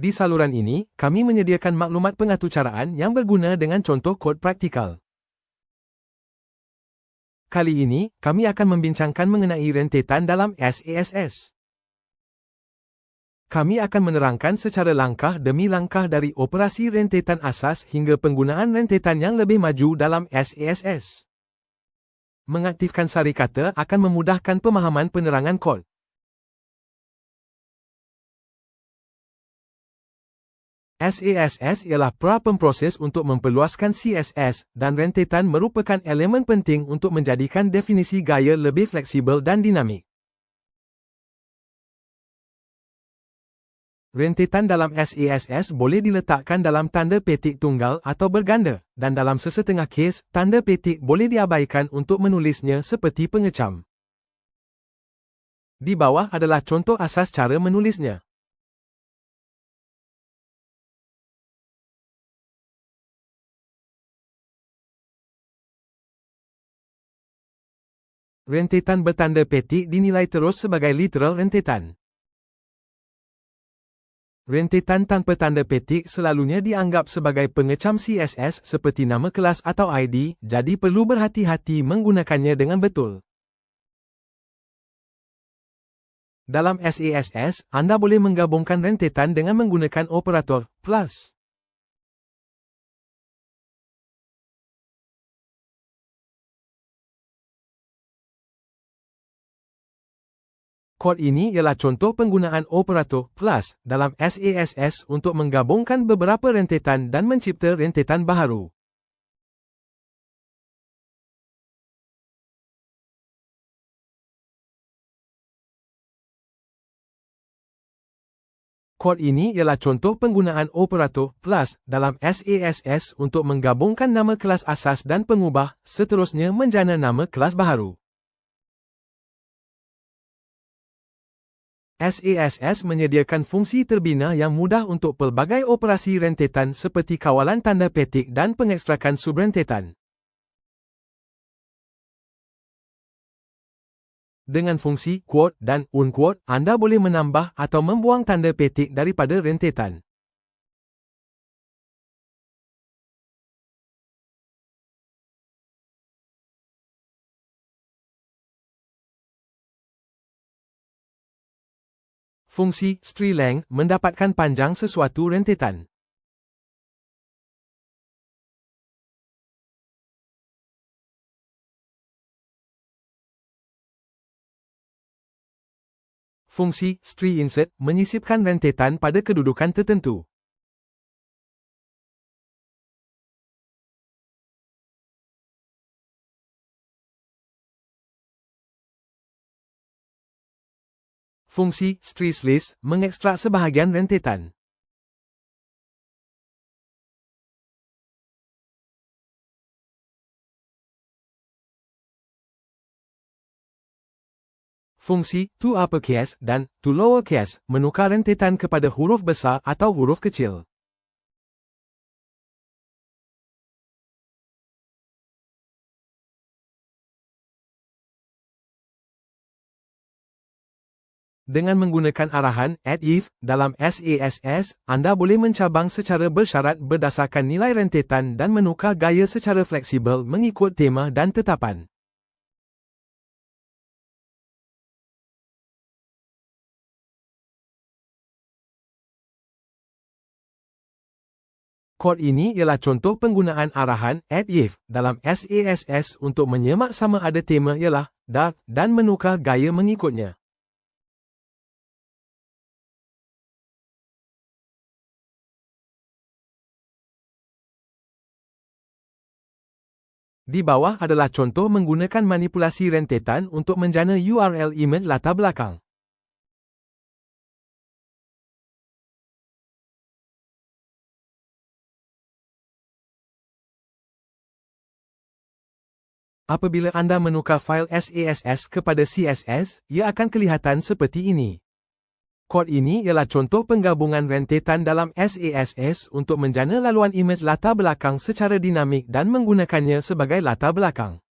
Di saluran ini, kami menyediakan maklumat pengaturcaraan yang berguna dengan contoh kod praktikal. Kali ini, kami akan membincangkan mengenai rentetan dalam SASS. Kami akan menerangkan secara langkah demi langkah dari operasi rentetan asas hingga penggunaan rentetan yang lebih maju dalam SASS. Mengaktifkan sari kata akan memudahkan pemahaman penerangan kod. SASS ialah pra-pemproses untuk memperluaskan CSS dan rentetan merupakan elemen penting untuk menjadikan definisi gaya lebih fleksibel dan dinamik. Rentetan dalam SASS boleh diletakkan dalam tanda petik tunggal atau berganda dan dalam sesetengah kes, tanda petik boleh diabaikan untuk menulisnya seperti pengecam. Di bawah adalah contoh asas cara menulisnya. Rentetan bertanda petik dinilai terus sebagai literal rentetan. Rentetan tanpa tanda petik selalunya dianggap sebagai pengecam CSS seperti nama kelas atau ID, jadi perlu berhati-hati menggunakannya dengan betul. Dalam SASS, anda boleh menggabungkan rentetan dengan menggunakan operator plus. Kod ini ialah contoh penggunaan operator plus dalam SASS untuk menggabungkan beberapa rentetan dan mencipta rentetan baharu. Kod ini ialah contoh penggunaan operator plus dalam SASS untuk menggabungkan nama kelas asas dan pengubah, seterusnya menjana nama kelas baharu. SASS menyediakan fungsi terbina yang mudah untuk pelbagai operasi rentetan seperti kawalan tanda petik dan pengekstrakan subrentetan. Dengan fungsi quote dan unquote, anda boleh menambah atau membuang tanda petik daripada rentetan. Fungsi strilang mendapatkan panjang sesuatu rentetan. Fungsi striinsert menyisipkan rentetan pada kedudukan tertentu. Fungsi stressless mengekstrak sebahagian rentetan. Fungsi to uppercase dan to lowercase menukar rentetan kepada huruf besar atau huruf kecil. Dengan menggunakan arahan add if dalam SASS, anda boleh mencabang secara bersyarat berdasarkan nilai rentetan dan menukar gaya secara fleksibel mengikut tema dan tetapan. Kod ini ialah contoh penggunaan arahan add if dalam SASS untuk menyemak sama ada tema ialah dark dan menukar gaya mengikutnya. Di bawah adalah contoh menggunakan manipulasi rentetan untuk menjana URL email latar belakang. Apabila anda menukar fail SASS kepada CSS, ia akan kelihatan seperti ini. Kod ini ialah contoh penggabungan rentetan dalam SASS untuk menjana laluan imej latar belakang secara dinamik dan menggunakannya sebagai latar belakang.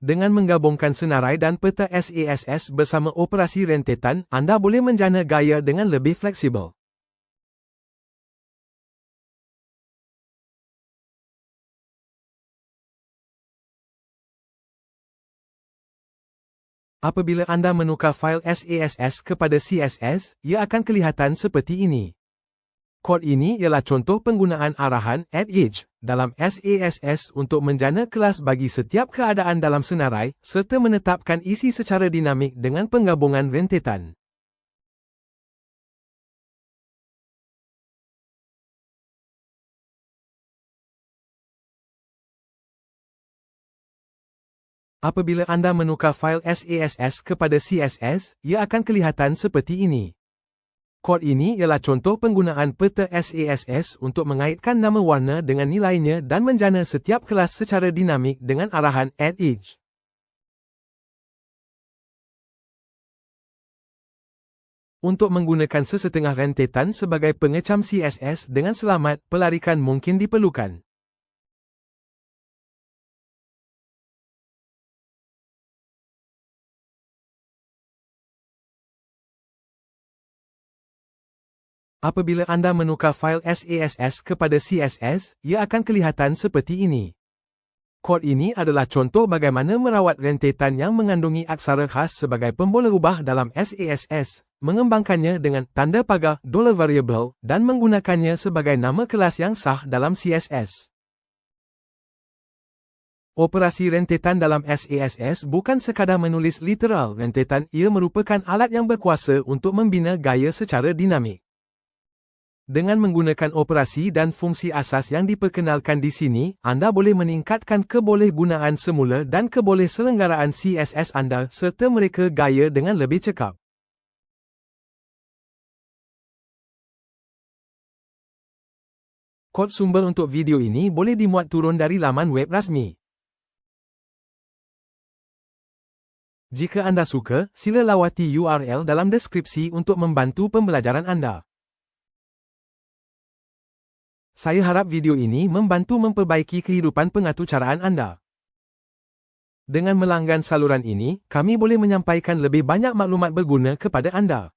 Dengan menggabungkan senarai dan peta SASS bersama operasi rentetan, anda boleh menjana gaya dengan lebih fleksibel. Apabila anda menukar fail SASS kepada CSS, ia akan kelihatan seperti ini. Kod ini ialah contoh penggunaan arahan each dalam SASS untuk menjana kelas bagi setiap keadaan dalam senarai serta menetapkan isi secara dinamik dengan penggabungan rentetan. Apabila anda menukar fail SASS kepada CSS, ia akan kelihatan seperti ini. Kod ini ialah contoh penggunaan peta SASS untuk mengaitkan nama warna dengan nilainya dan menjana setiap kelas secara dinamik dengan arahan each. Untuk menggunakan sesetengah rentetan sebagai pengecam CSS dengan selamat, pelarikan mungkin diperlukan. Apabila anda menukar fail SASS kepada CSS, ia akan kelihatan seperti ini. Kod ini adalah contoh bagaimana merawat rentetan yang mengandungi aksara khas sebagai pembola ubah dalam SASS, mengembangkannya dengan tanda pagar $variable dan menggunakannya sebagai nama kelas yang sah dalam CSS. Operasi rentetan dalam SASS bukan sekadar menulis literal rentetan, ia merupakan alat yang berkuasa untuk membina gaya secara dinamik. Dengan menggunakan operasi dan fungsi asas yang diperkenalkan di sini, anda boleh meningkatkan kebolehgunaan semula dan kebolehselenggaraan CSS anda serta mereka gaya dengan lebih cekap. Kod sumber untuk video ini boleh dimuat turun dari laman web rasmi. Jika anda suka, sila lawati URL dalam deskripsi untuk membantu pembelajaran anda. Saya harap video ini membantu memperbaiki kehidupan pengaturcaraan anda. Dengan melanggan saluran ini, kami boleh menyampaikan lebih banyak maklumat berguna kepada anda.